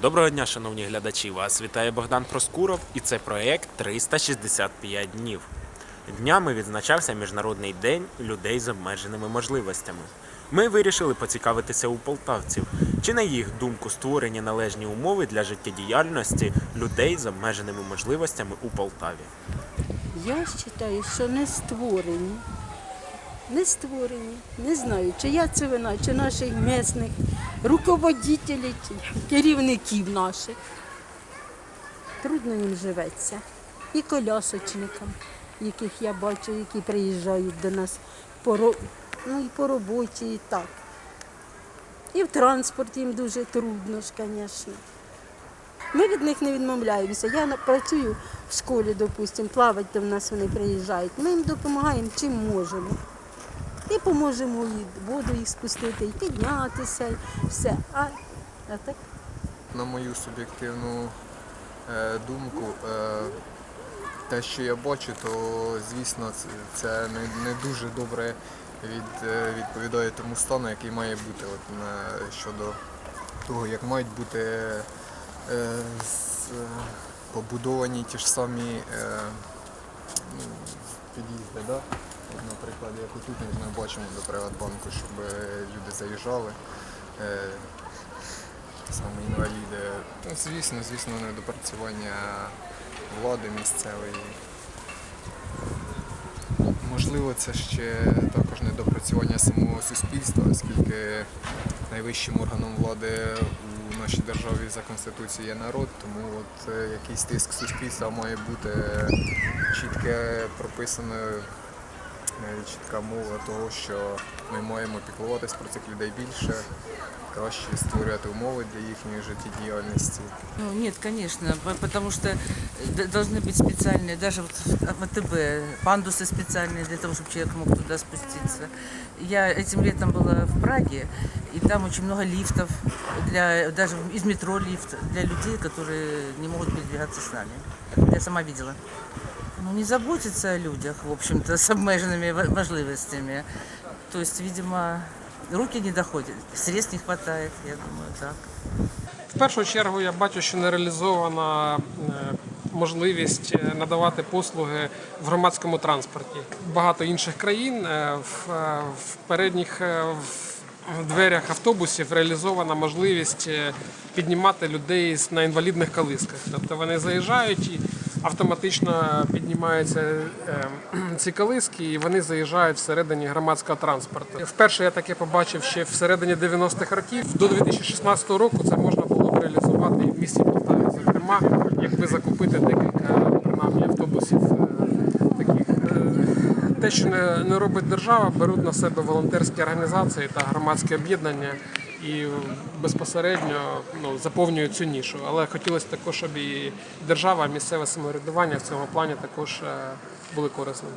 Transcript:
Доброго дня, шановні глядачі! Вас вітає Богдан Проскуров і це проект 365 днів. Днями відзначався Міжнародний день людей з обмеженими можливостями. Ми вирішили поцікавитися у полтавців, чи на їх думку створені належні умови для життєдіяльності людей з обмеженими можливостями у Полтаві. Я вважаю, що не створені. Не створені. Не знаю, чия це вина, чи наших місних руководителів, чи керівників наших. Трудно їм живеться. І колясочникам, яких я бачу, які приїжджають до нас по, ну, і по роботі, і так. І в транспорті їм дуже трудно ж, звісно. Ми від них не відмовляємося. Я працюю в школі, допустимо, плавати до нас вони приїжджають. Ми їм допомагаємо чим можемо. І поможемо і воду їх спустити, і піднятися, і все. А, а так на мою суб'єктивну е, думку, е, те, що я бачу, то звісно це, це не, не дуже добре від, е, відповідає тому стану, який має бути от, на, щодо того, як мають бути е, з- е, побудовані ті ж самі е, ну, під'їзди. Да? От, наприклад, як отут ми бачимо до Приватбанку, щоб е, люди заїжджали. Е, саме інваліди. Ну, звісно, звісно, недопрацювання влади місцевої. Можливо, це ще також недопрацювання самого суспільства, оскільки найвищим органом влади у нашій державі за конституцією є народ, тому от е, якийсь тиск суспільства має бути чітке прописано, е, чітка мова того, що ми маємо піклуватись про цих людей більше, краще створювати умови для їхньої життєдіяльності. Ну, нет, конечно, по- потому что э, д- должны быть специальные, даже вот в АТБ, пандусы специальные для того, чтобы человек мог туда спуститься. Я этим летом была в Праге, и там очень много лифтов, для, даже из метро лифт для людей, которые не могут передвигаться с нами. Я сама видела. Ну, не заботиться о людях, в общем-то, с обмеженными во- можливостями. То есть, видимо, руки не доходят, средств не хватает, я думаю, так. В першу чергу я бачу, що не реалізована е, можливість е, надавати послуги в громадському транспорті. Багато інших країн е, в, передніх в- дверях автобусів реалізована можливість піднімати людей на інвалідних колисках. Тобто вони заїжджають і автоматично піднімаються е, ці колиски, і вони заїжджають всередині громадського транспорту. Вперше я таке побачив ще всередині 90-х років. До 2016 року це можна було б реалізувати і в місті Полтаві. Зокрема, якби закупити декілька принаймні автобусів е, таких. е, Те, що не робить держава, беруть на себе волонтерські організації та громадські об'єднання і безпосередньо ну, заповнюють цю нішу. Але хотілося також, щоб і держава, місцеве самоврядування в цьому плані також е, були корисними.